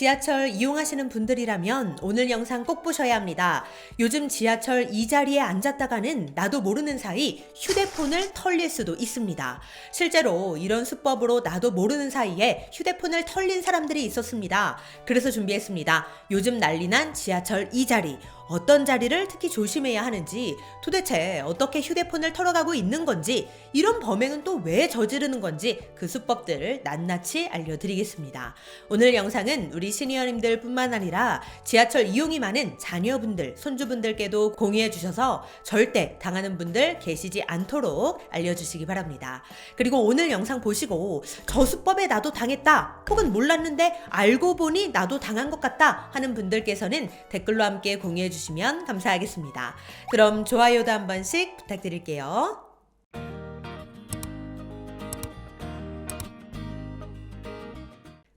지하철 이용하시는 분들이라면 오늘 영상 꼭 보셔야 합니다. 요즘 지하철 이 자리에 앉았다가는 나도 모르는 사이 휴대폰을 털릴 수도 있습니다. 실제로 이런 수법으로 나도 모르는 사이에 휴대폰을 털린 사람들이 있었습니다. 그래서 준비했습니다. 요즘 난리난 지하철 이 자리. 어떤 자리를 특히 조심해야 하는지, 도대체 어떻게 휴대폰을 털어가고 있는 건지, 이런 범행은 또 왜 저지르는 건지 그 수법들을 낱낱이 알려드리겠습니다. 오늘 영상은 우리 시니어님들 뿐만 아니라 지하철 이용이 많은 자녀분들, 손주분들께도 공유해 주셔서 절대 당하는 분들 계시지 않도록 알려주시기 바랍니다. 그리고 오늘 영상 보시고 저 수법에 나도 당했다, 혹은 몰랐는데 알고 보니 나도 당한 것 같다 하는 분들께서는 댓글로 함께 공유해 주시 면 감사하겠습니다. 그럼 좋아요도 한 번씩 부탁드릴게요.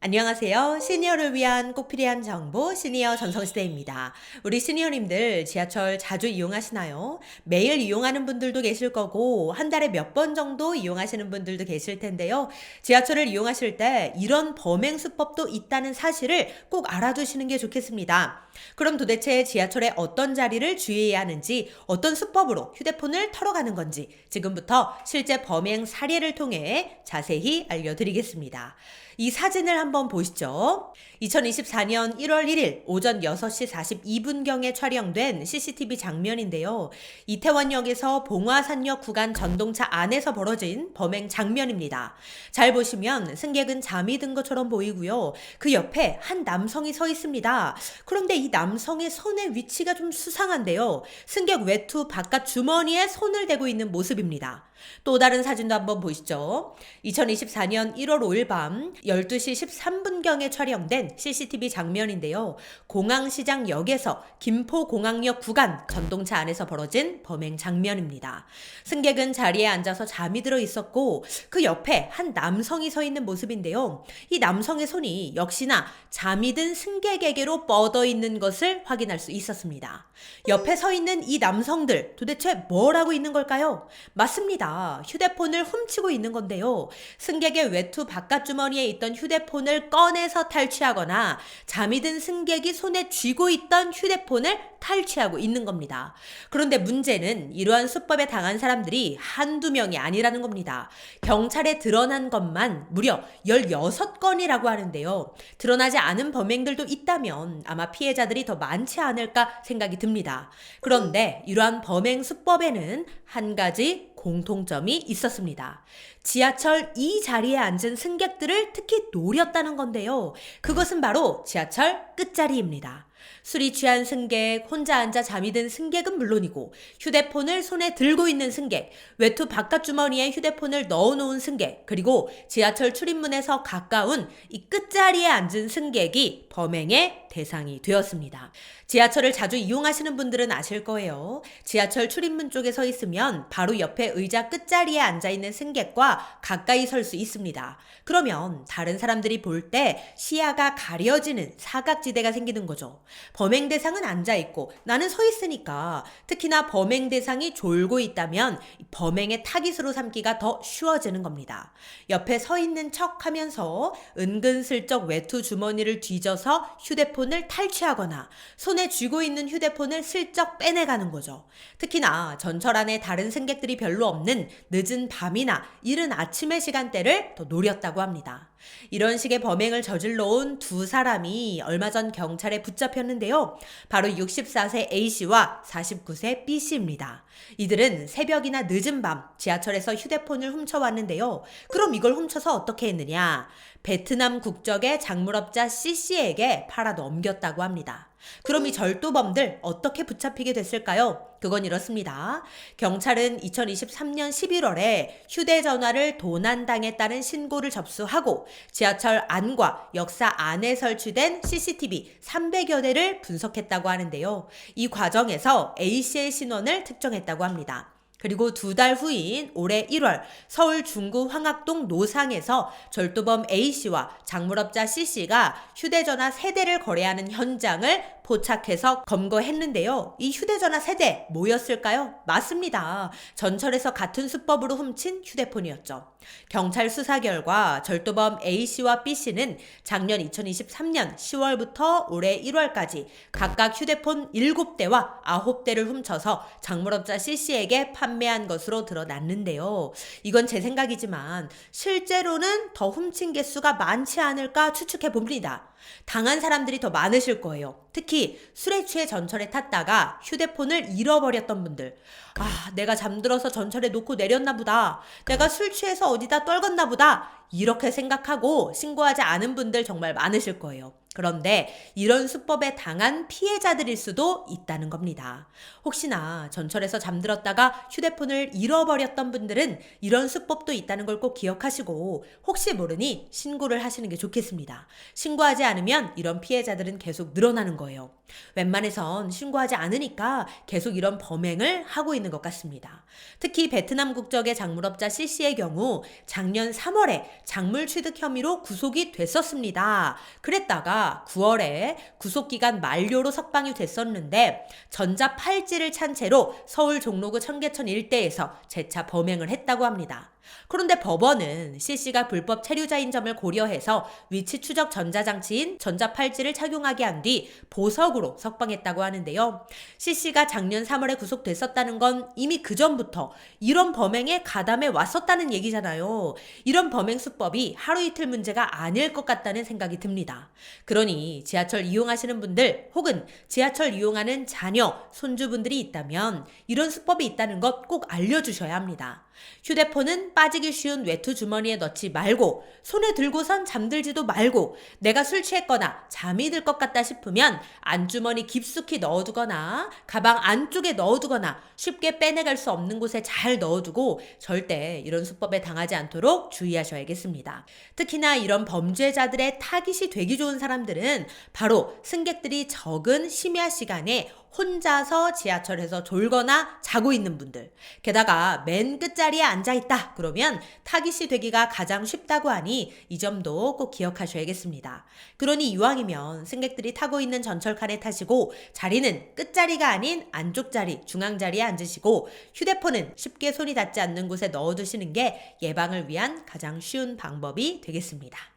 안녕하세요. 시니어를 위한 꼭 필요한 정보 시니어 전성시대입니다. 우리 시니어님들 지하철 자주 이용하시나요? 매일 이용하는 분들도 계실 거고 한 달에 몇 번 정도 이용하시는 분들도 계실 텐데요. 지하철을 이용하실 때 이런 범행 수법도 있다는 사실을 꼭 알아두시는 게 좋겠습니다. 그럼 도대체 지하철에 어떤 자리를 주의해야 하는지 어떤 수법으로 휴대폰을 털어가는 건지 지금부터 실제 범행 사례를 통해 자세히 알려드리겠습니다. 이 사진을 한번 보시죠. 2024년 1월 1일 오전 6시 42분경에 촬영된 CCTV 장면인데요. 이태원역에서 봉화산역 구간 전동차 안에서 벌어진 범행 장면입니다. 잘 보시면 승객은 잠이 든 것처럼 보이고요. 그 옆에 한 남성이 서 있습니다. 그런데 이 남성의 손의 위치가 좀 수상한데요. 승객 외투 바깥 주머니에 손을 대고 있는 모습입니다. 또 다른 사진도 한번 보시죠. 2024년 1월 5일 밤 12시 13분경에 촬영된 CCTV 장면인데요. 공항시장 역에서 김포공항역 구간 전동차 안에서 벌어진 범행 장면입니다. 승객은 자리에 앉아서 잠이 들어 있었고 그 옆에 한 남성이 서 있는 모습인데요. 이 남성의 손이 역시나 잠이 든 승객에게로 뻗어 있는 것을 확인할 수 있었습니다. 옆에 서 있는 이 남성들 도대체 뭘 하고 있는 걸까요? 맞습니다. 휴대폰을 훔치고 있는 건데요. 승객의 외투 바깥 주머니에 있던 휴대폰을 꺼내서 탈취하거나 잠이 든 승객이 손에 쥐고 있던 휴대폰을 탈취하고 있는 겁니다. 그런데 문제는 이러한 수법에 당한 사람들이 한두 명이 아니라는 겁니다. 경찰에 드러난 것만 무려 16건이라고 하는데요. 드러나지 않은 범행들도 있다면 아마 피해자들이 더 많지 않을까 생각이 듭니다. 그런데 이러한 범행 수법에는 한 가지 공통점이 있었습니다. 지하철 이 자리에 앉은 승객들을 특히 노렸다는 건데요. 그것은 바로 지하철 끝자리입니다. 술이 취한 승객, 혼자 앉아 잠이 든 승객은 물론이고 휴대폰을 손에 들고 있는 승객, 외투 바깥 주머니에 휴대폰을 넣어놓은 승객, 그리고 지하철 출입문에서 가까운 이 끝자리에 앉은 승객이 범행의 대상이 되었습니다. 지하철을 자주 이용하시는 분들은 아실 거예요. 지하철 출입문 쪽에 서 있으면 바로 옆에 의자 끝자리에 앉아 있는 승객과 가까이 설 수 있습니다. 그러면 다른 사람들이 볼 때 시야가 가려지는 사각지대가 생기는 거죠. 범행 대상은 앉아 있고 나는 서 있으니까 특히나 범행 대상이 졸고 있다면 범행의 타깃으로 삼기가 더 쉬워지는 겁니다. 옆에 서 있는 척 하면서 은근슬쩍 외투 주머니를 뒤져서 휴대폰을 탈취하거나 손에 쥐고 있는 휴대폰을 슬쩍 빼내가는 거죠. 특히나 전철 안에 다른 승객들이 별로 없는 늦은 밤이나 이른 아침의 시간대를 더 노렸다고 합니다. 이런 식의 범행을 저질러 온 두 사람이 얼마 전 경찰에 붙잡혔는데요. 바로 64세 A씨와 49세 B씨입니다. 이들은 새벽이나 늦은 밤 지하철에서 휴대폰을 훔쳐왔는데요. 그럼 이걸 훔쳐서 어떻게 했느냐? 베트남 국적의 작물업자 C씨에게 팔아 넘겼다고 합니다. 그럼 이 절도범들 어떻게 붙잡히게 됐을까요? 그건 이렇습니다. 경찰은 2023년 11월에 휴대전화를 도난당했다는 신고를 접수하고 지하철 안과 역사 안에 설치된 CCTV 300여 대를 분석했다고 하는데요. 이 과정에서 A씨의 신원을 특정했다고 합니다. 그리고 두 달 후인 올해 1월 서울 중구 황학동 노상에서 절도범 A씨와 작물업자 C씨가 휴대전화 세대를 거래하는 현장을 포착해서 검거했는데요. 이 휴대전화 세대 뭐였을까요? 맞습니다. 전철에서 같은 수법으로 훔친 휴대폰이었죠. 경찰 수사 결과 절도범 A씨와 B씨는 작년 2023년 10월부터 올해 1월까지 각각 휴대폰 7대와 9대를 훔쳐서 장물업자 C씨에게 판매한 것으로 드러났는데요. 이건 제 생각이지만 실제로는 더 훔친 개수가 많지 않을까 추측해 봅니다. 당한 사람들이 더 많으실 거예요. 특히 술에 취해 전철에 탔다가 휴대폰을 잃어버렸던 분들. 아, 내가 잠들어서 전철에 놓고 내렸나 보다. 내가 술 취해서 어디다 떨궜나 보다. 이렇게 생각하고 신고하지 않은 분들 정말 많으실 거예요. 그런데 이런 수법에 당한 피해자들일 수도 있다는 겁니다. 혹시나 전철에서 잠들었다가 휴대폰을 잃어버렸던 분들은 이런 수법도 있다는 걸 꼭 기억하시고 혹시 모르니 신고를 하시는 게 좋겠습니다. 신고하지 않으면 이런 피해자들은 계속 늘어나는 거예요. 웬만해선 신고하지 않으니까 계속 이런 범행을 하고 있는 것 같습니다. 특히 베트남 국적의 작물업자 C씨의 경우 작년 3월에 작물 취득 혐의로 구속이 됐었습니다. 그랬다 가 9월에 구속기간 만료로 석방이 됐었는데 전자 팔찌를 찬 채로 서울 종로구 청계천 일대에서 재차 범행을 했다고 합니다. 그런데 법원은 C씨가 불법 체류자인 점을 고려해서 위치 추적 전자장치인 전자팔찌를 착용하게 한 뒤 보석으로 석방했다고 하는데요. C씨가 작년 3월에 구속됐었다는 건 이미 그 전부터 이런 범행에 가담해 왔었다는 얘기잖아요. 이런 범행 수법이 하루 이틀 문제가 아닐 것 같다는 생각이 듭니다. 그러니 지하철 이용하시는 분들 혹은 지하철 이용하는 자녀, 손주분들이 있다면 이런 수법이 있다는 것 꼭 알려주셔야 합니다. 휴대폰은 빠지기 쉬운 외투 주머니에 넣지 말고 손에 들고선 잠들지도 말고 내가 술 취했거나 잠이 들 것 같다 싶으면 안주머니 깊숙이 넣어두거나 가방 안쪽에 넣어두거나 쉽게 빼내갈 수 없는 곳에 잘 넣어두고 절대 이런 수법에 당하지 않도록 주의하셔야겠습니다. 특히나 이런 범죄자들의 타깃이 되기 좋은 사람들은 바로 승객들이 적은 심야 시간에 혼자서 지하철에서 졸거나 자고 있는 분들. 게다가 맨 끝자리에 앉아 있다. 그러면 타깃이 되기가 가장 쉽다고 하니 이 점도 꼭 기억하셔야겠습니다. 그러니 이왕이면 승객들이 타고 있는 전철 칸에 타시고 자리는 끝자리가 아닌 안쪽 자리, 중앙 자리에 앉으시고 휴대폰은 쉽게 손이 닿지 않는 곳에 넣어두시는 게 예방을 위한 가장 쉬운 방법이 되겠습니다.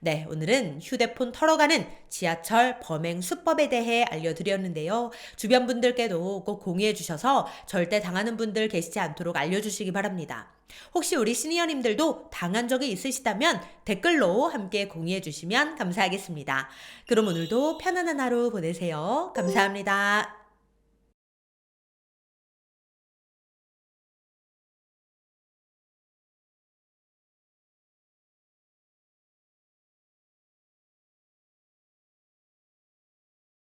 네, 오늘은 휴대폰 털어가는 지하철 범행 수법에 대해 알려드렸는데요. 주변 분들께도 꼭 공유해 주셔서 절대 당하는 분들 계시지 않도록 알려주시기 바랍니다. 혹시 우리 시니어님들도 당한 적이 있으시다면 댓글로 함께 공유해 주시면 감사하겠습니다. 그럼 오늘도 편안한 하루 보내세요. 감사합니다.